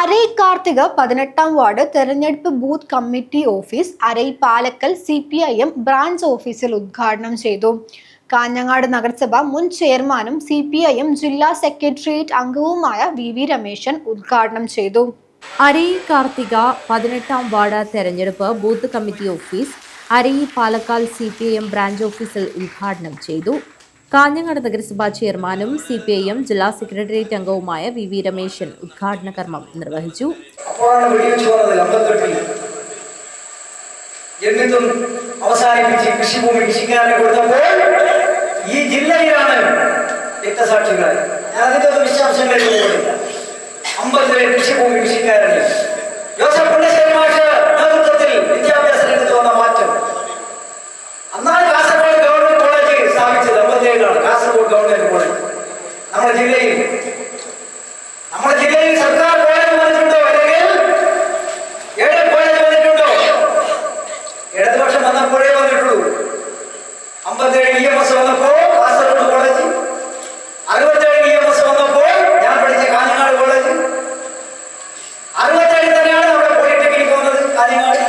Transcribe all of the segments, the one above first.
അരൈ കാർത്തിക പതിനെട്ടാം വാർഡ് തെരഞ്ഞെടുപ്പ് booth committee office Arayi Palakkal C P I M branch ഓഫീസിൽ ഉദ്ഘാടനം ചെയ്തു. കാഞ്ഞങ്ങാട് നഗരസഭ മുൻ ചെയർമാനും സി പി ഐ എം ജില്ലാ സെക്രട്ടേറിയറ്റ് അംഗവുമായ വി വി രമേശൻ ഉദ്ഘാടനം ചെയ്തു. അരയി കാർത്തിക പതിനെട്ടാം വാർഡ് തെരഞ്ഞെടുപ്പ് booth committee office Arayi Palakkal C P I M branch ഓഫീസിൽ ഉദ്ഘാടനം ചെയ്തു. കാഞ്ഞങ്ങാട് നഗരസഭാ ചെയർമാനും സി പി ഐ എം ജില്ലാ സെക്രട്ടേറിയറ്റ് അംഗവുമായ വി വി രമേശൻ ഉദ്ഘാടന കർമ്മം നിർവഹിച്ചു. എന്നിട്ടും അവസാനിപ്പിച്ച് കൃഷിഭൂമി കൃഷിക്കാരന് കൊടുത്തപ്പോൾ ഈ ജില്ലയിലാണ് രക്തസാക്ഷികൾ ഞാൻ ഒന്നും വിശദാംശങ്ങളിലേക്ക് പോകുന്നില്ല. അമ്പത്തിലേഴ് കൃഷിഭൂമി പുണ്ണശ്ശേരി മാഷ് നേതൃത്വത്തിൽ വിദ്യാഭ്യാസ രംഗത്ത് വന്ന മാറ്റം അന്നാണ് കാസർഗോഡ് ഗവൺമെന്റ് കോളേജ് സ്ഥാപിച്ചത് അമ്പത്തിയേഴിലാണ് കാസർഗോഡ് ഗവൺമെന്റ് കോളേജ് നമ്മുടെ ജില്ലയിൽ നമ്മുടെ ജില്ലയിൽ സർക്കാർ കോളേജ് വന്നിട്ടുണ്ടോ അല്ലെങ്കിൽ ഏഴ് കോളേജ് വന്നിട്ടുണ്ടോ ഇടതുപക്ഷം വന്നപ്പോഴേ വന്നിട്ടുള്ളൂ അമ്പത്തേഴ് ഇ എം എസ് വന്നപ്പോ കാസർഗോഡ് കോളേജ് അറുപത്തേഴ് ഇ എം എസ് വന്നപ്പോൾ ഞാൻ പഠിച്ച കാഞ്ഞങ്ങാട് കോളേജ് അറുപത്തേഴ് തന്നെയാണ് നമ്മുടെ പോളിടെക്നിക് വന്നത് കാഞ്ഞങ്ങാട്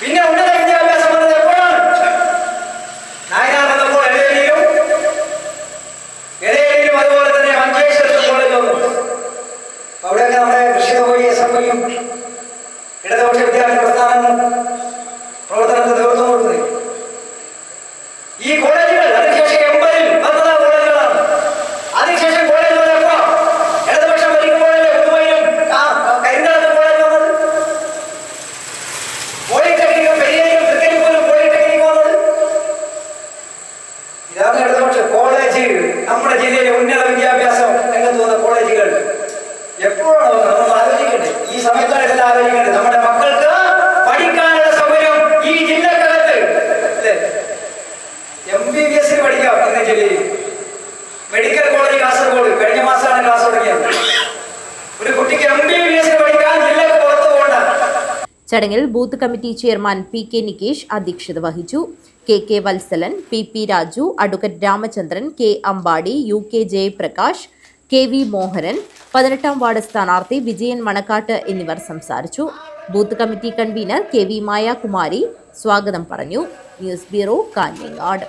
പിന്നെ ഉന്നത വിദ്യാഭ്യാസം വന്നത് എപ്പോഴാണ്? നായനാർ വന്നപ്പോൾ എടേരിയിലും അതുപോലെ തന്നെ മഞ്ചേശ്വരത്ത് കോളേജ് വന്നു. അവിടെയൊക്കെ നമ്മുടെ കൃഷിക പോയി എസ് ഇടതുപക്ഷ വിദ്യാർത്ഥി നമ്മുടെ ജില്ലയിലെ ഉന്നത വിദ്യാഭ്യാസം രംഗത്ത് വന്ന കോളേജുകൾ എപ്പോഴാണ് നമ്മൾ ആലോചിക്കണ്ടേ. ഈ സമയത്താണ് ഇതെല്ലാം ആലോചിക്കേണ്ടത്. നമ്മുടെ മക്കൾക്ക് പഠിക്കാനുള്ള സൗകര്യം ഈ ജില്ലക്കകത്ത്. എം ബി ബി എസിന് പഠിക്കാം ഇന്ന് ജില്ലയിൽ. Medical college Kasaragod. കഴിഞ്ഞ മാസമാണ് ക്ലാസ് തുടങ്ങിയത്. ഒരു കുട്ടിക്ക് എം ബി ബി എസിന് പഠിക്കാൻ ജില്ലക്ക് പുറത്തു പോകണ്ട. ചടങ്ങിൽ booth committee chairman P K Nikesh അധ്യക്ഷത വഹിച്ചു. K K Valsalan P P Raju advocate Ramachandran K Ambadi U K Jayaprakash K V Mohanan പതിനെട്ടാം വാർഡ് സ്ഥാനാർത്ഥി വിജയൻ മണക്കാട്ട് എന്നിവർ സംസാരിച്ചു. Booth committee convener K V Mayakumari സ്വാഗതം പറഞ്ഞു. News bureau Kanhangad.